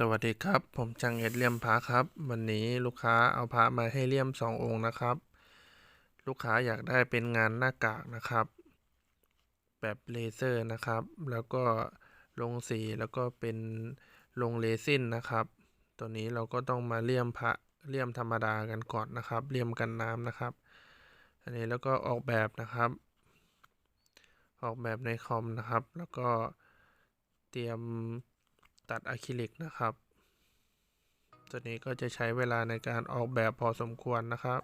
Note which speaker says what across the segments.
Speaker 1: สวัสดีครับ ผมจังเอ็ดเลี่ยมพระครับ วันนี้ลูกค้าเอาพระมาให้เลี่ยมสององค์นะครับ ลูกค้าอยากได้เป็นงานหน้ากากนะครับ แบบเลเซอร์นะครับ แล้วก็ลงสีแล้วก็เป็นลงเลซินนะครับ ตัวนี้เราก็ต้องมาเลี่ยมพระเลี่ยมธรรมดากันก่อนนะครับ เลี่ยมกันน้ำนะครับ อันนี้แล้วก็ออกแบบนะครับ ออกแบบในคอมนะครับ แล้วก็เตรียม ตัดอะคริลิกนะครับ ตัวนี้ก็จะใช้เวลาในการออกแบบพอสมควรนะครับ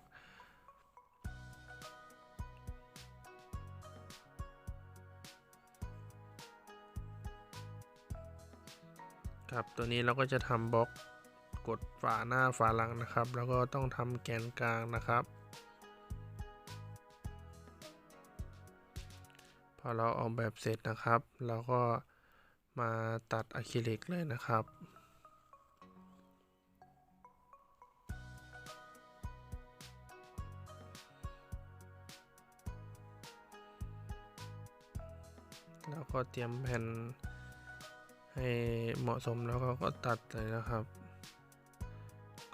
Speaker 1: ครับตัวนี้เราก็จะทำบล็อกกดฝาหน้าฝาหลังนะครับ แล้วก็ต้องทำแกนกลางนะครับ พอเราออกแบบเสร็จนะครับ เราก็ มาตัดอะคริลิกเลยนะครับ แล้วก็เตรียมแผ่นให้เหมาะสมแล้วก็ก็ตัดเลยนะครับ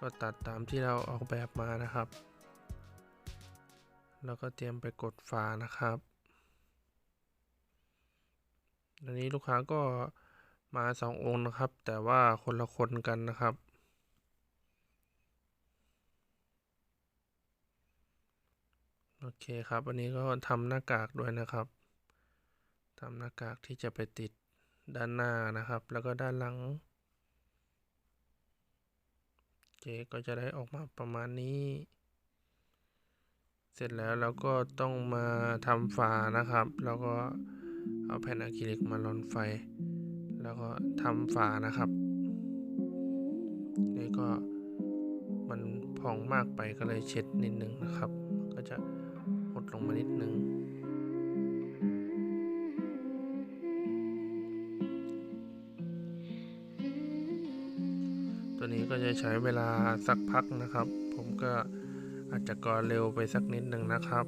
Speaker 1: ก็ตัดตามที่เราออกแบบมานะครับ แล้วก็เตรียมไปกดฝานะครับ อันนี้ลูกค้าก็มาสององค์นะครับ แต่ว่าคนละคนกันนะครับ โอเคครับ อันนี้ก็ทำหน้ากากด้วยนะครับทำหน้ากากที่จะไปติดด้านหน้านะครับ แล้วก็ด้านหลังเคก็จะได้ออกมาประมาณนี้ เสร็จแล้วเราก็ต้องมาทำฝานะครับ แล้วก็ เอาแผ่นอะคริลิกมาลนไฟ แล้วก็ทำฝานะครับ นี่ก็มันพองมากไปก็เลยเช็ดนิดนึงนะครับ ก็จะหดลงมานิดนึงตัวนี้ก็จะใช้เวลาสักพักนะครับ ผมก็อาจจะก่อเร็วไปสักนิดหนึ่งนะครับ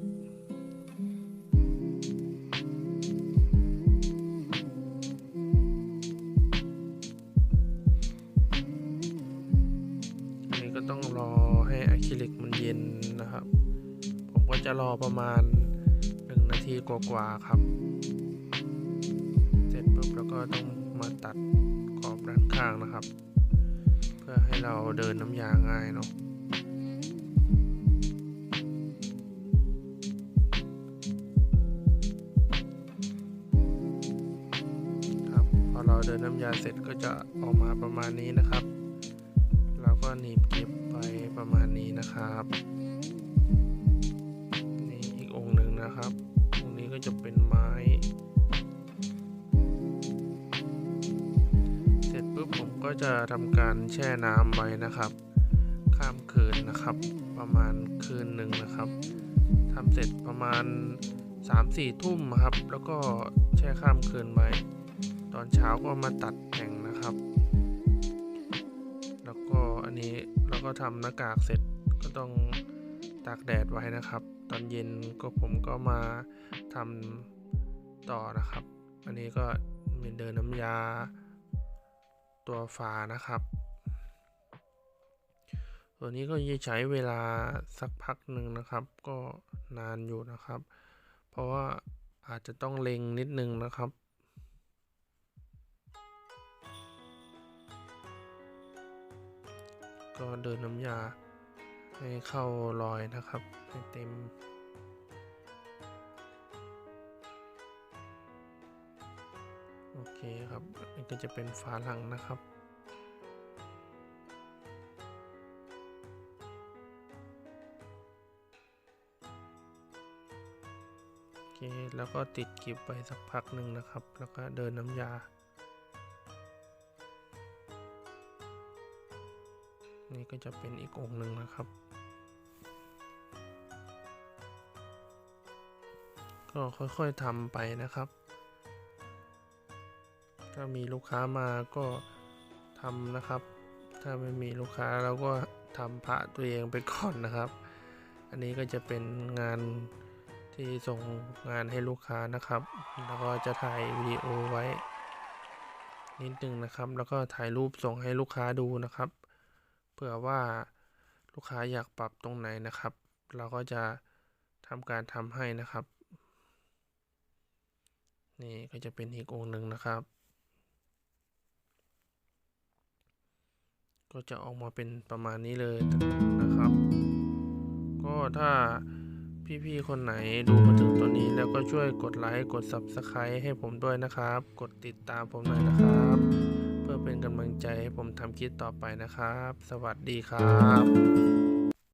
Speaker 1: กมันเย็นนะครับ ผมก็จะรอประมาณ 1 นาทีกว่าๆครับ เสร็จปุ๊บแล้วก็ต้องมาตัดขอบด้านข้างนะครับ เพื่อให้เราเดินน้ำยาง่ายเนาะครับพอเราเดินน้ำยาเสร็จก็จะออกมาประมาณนี้นะครับ ก็หนีบเก็บไปประมาณนี้นะครับ นี่อีกองค์หนึ่งนะครับองนี้ก็จะเป็นไม้ เสร็จปุ๊บผมก็จะทำการแช่น้ำไว้นะครับ ข้ามคืนนะครับ ประมาณคืนหนึ่งนะครับทำเสร็จประมาณ 3-4 ทุ่มครับ แล้วก็แช่ข้ามคืนไว้ ตอนเช้าก็มาตัดแต่งนะครับ อันนี้เราก็ทำหน้ากากเสร็จก็ต้องตากแดดไว้นะครับ ตอนเย็นก็ผมก็มาทำต่อนะครับ อันนี้ก็มีเดินน้ำยาตัวฝานะครับ ตัวนี้ก็จะใช้เวลาสักพักหนึ่งนะครับ ก็นานอยู่นะครับ เพราะว่าอาจจะต้องเล็งนิดนึงนะครับ ก็เดินน้ำยาให้เข้ารอยนะครับ ให้เต็ม โอเคครับนี่ก็จะเป็นฝาหลังนะครับโอเคแล้วก็ติดกิบไปสักพักหนึ่งนะครับ แล้วก็เดินน้ำยา นี่ก็จะเป็นอีกองค์หนึ่งนะครับ ก็ค่อยๆทำไปนะครับ ถ้ามีลูกค้ามาก็ทำนะครับ ถ้าไม่มีลูกค้าเราก็ทำพระตัวเองไปก่อนนะครับ อันนี้ก็จะเป็นงานที่ส่งงานให้ลูกค้านะครับ แล้วก็จะถ่ายวิดีโอไว้นิดนึงนะครับ แล้วก็ถ่ายรูปส่งให้ลูกค้าดูนะครับ เผื่อว่าลูกค้าอยากปรับตรงไหนนะครับ เราก็จะทำการทำให้นะครับ นี่ก็จะเป็นอีกองค์หนึ่งนะครับ ก็จะออกมาเป็นประมาณนี้เลยนะครับ ก็ถ้าพี่ๆ คนไหนดูมาถึงตอนนี้แล้วก็ช่วยกดไลค์ กด Subscribe ให้ผมด้วยนะครับ กดติดตามผมหน่อยนะครับ เป็นกำลังใจให้ผมทำคลิปต่อไปนะครับ สวัสดีครับ